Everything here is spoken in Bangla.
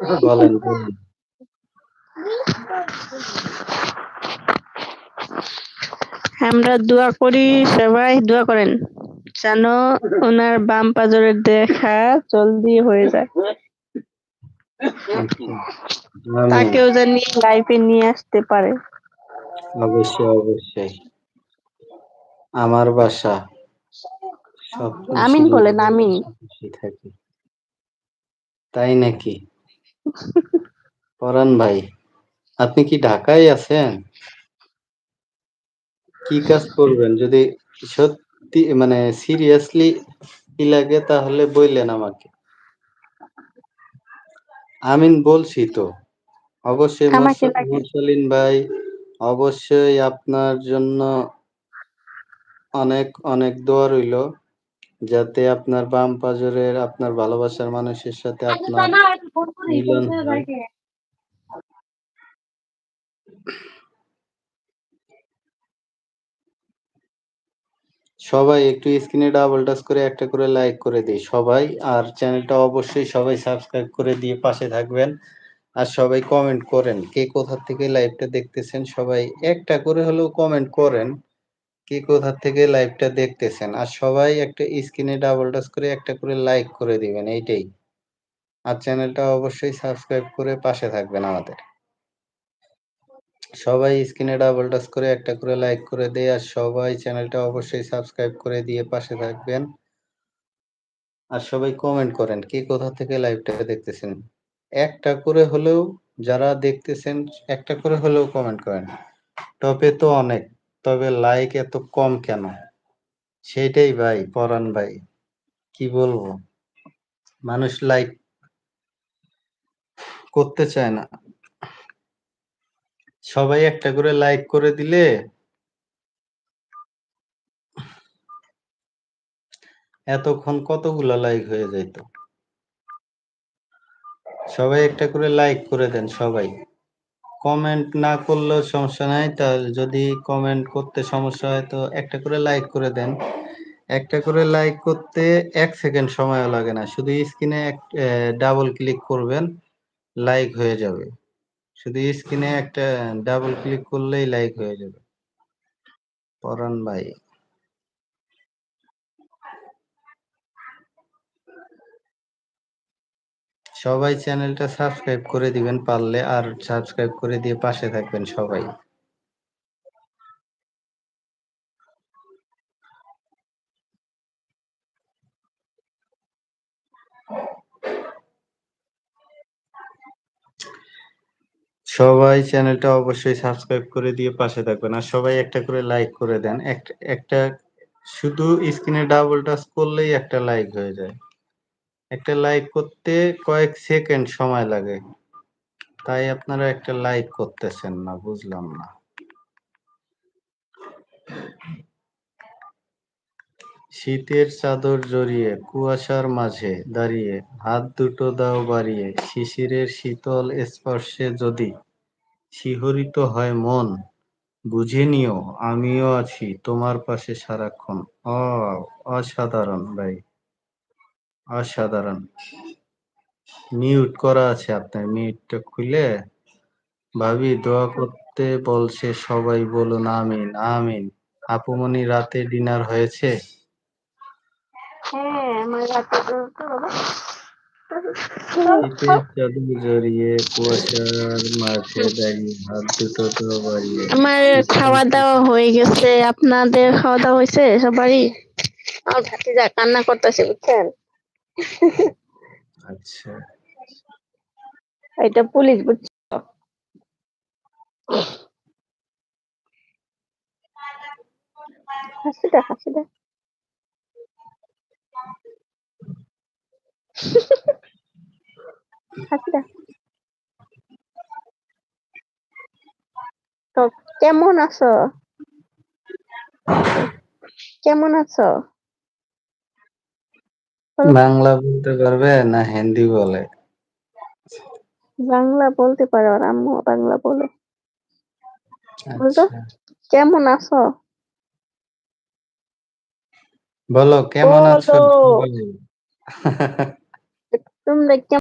বলেন আমরা দোয়া করি সবাই দোয়া করেন যেন ওনার বাম পাজরের দেখা জলদি হয়ে যায়। আচ্ছা। তাকেও জানি লাইফে নিয়ে আসতে পারে। অবশ্যই অবশ্যই। আমার বাসা আমিন বলেন, আমিন। তাই নাকি? পরান ভাই আপনি কি ঢাকায় আছেন? কি কাজ করবেন? যদি সত্যি মানে সিরিয়াসলি কি লাগে তাহলে বললেন আমাকে। আমিন বলছি তো। অবশ্যই মুরসালিন ভাই অবশ্যই আপনার জন্য অনেক অনেক দোয়া রইল। যাতে আপনার বাম পাজরের আপনার ভালোবাসার মানুষের সাথে আপনার মিলন সবাই একটু স্ক্রিনে ডাবল টাচ করে একটা করে লাইক করে দিই সবাই। আর চ্যানেলটা অবশ্যই সবাই সাবস্ক্রাইব করে দিয়ে পাশে থাকবেন। আর সবাই কমেন্ট করেন কে কোথা থেকে লাইভটা দেখতেছেন সবাই একটা করে হলেও কমেন্ট করেন কে কোথা থেকে লাইভটা দেখতেছেন। আর সবাই একটা স্ক্রিনে ডাবল টাচ করে একটা করে লাইক করে দিবেন এইটাই। আর চ্যানেলটা অবশ্যই সাবস্ক্রাইব করে পাশে থাকবেন আমাদের। সবাই স্ক্রিনে ডাবল টাচ করে, একটা করে লাইক করে দেয় আর সবাই চ্যানেলটা অবশ্যই সাবস্ক্রাইব করে দিয়ে পাশে থাকবেন। আর সবাই কমেন্ট করেন, কে কোথা থেকে লাইভটা দেখতেছেন? একটা করে হলেও যারা দেখতেছেন, একটা করে হলেও কমেন্ট করেন। টপে তো অনেক, তবে লাইক এত কম কেন? সেইটাই ভাই, পরান ভাই, কি বলব? মানুষ লাইক করতে চায় না। সবাই একটা করে লাইক করে দিলে এতক্ষণ কতগুলা লাইক হয়ে যেত সবাই একটা করে লাইক করে দেন সবাই। কমেন্ট না করলেও সমস্যা নাই তাহলে যদি কমেন্ট করতে সমস্যা হয় তো একটা করে লাইক করে দেন। একটা করে লাইক করতে এক সেকেন্ড সময়ও লাগে না, শুধু স্ক্রিনে ডাবল ক্লিক করবেন। লাইক হয়ে যাবে। শুধু স্ক্রিনে একটা ডাবল ক্লিক করলেই লাইক হয়ে যাবে। পরান ভাই। সবাই চ্যানেলটা সাবস্ক্রাইব করে দিবেন পারলে আর সাবস্ক্রাইব করে দিয়ে পাশে থাকবেন সবাই। সবাই চ্যানেলটা অবশ্যই সাবস্ক্রাইব করে দিয়ে পাশে থাকবেন। আর সবাই একটা করে লাইক করে দেন। একটা শুধু স্ক্রিনে ডাবল টাচ করলেই একটা লাইক হয়ে যায়। একটা লাইক করতে কয়েক সেকেন্ড সময় লাগে। তাই আপনারা একটা লাইক করতেছেন না, বুঝলাম না। শীতের চাদর জড়িয়ে, কুয়াশার মাঝে দাঁড়িয়ে, হাত দুটো দাও বাড়িয়ে, শিশিরের শীতল স্পর্শে যদি শিহরিত হয় মন। বুঝে নিও, আমিও আছি তোমার পাশে সারাক্ষণ। অসাধারণ ভাই। অসাধারণ। মিউট করা আছে আপনার মিউটটা খুলে ভাবি দোয়া করতে বলছে সবাই বলুন আমিন আমিন। আপুমনি রাতে ডিনার হয়েছে? হ্যাঁ আমার রাতে আমার খাওয়া দাওয়া হয়ে গেছে। আপনাদের খাওয়া দাওয়া হয়েছে সবারই? আমার ভাতিজা কান্না করতেছে বুঝছেন? আচ্ছা। এটা পুলিশ বুঝছ? হাসি দেখ হাসি দেখ তো কেমন আছো? কেমন আছো? বাংলা। বলতে পারবে না হিন্দি বলে? বাংলা বলতে পারো আর আম্মু বাংলা বলে। বলতো? আচ্ছা। কেমন আছো? বলো কেমন আছো। তোমরা কেমন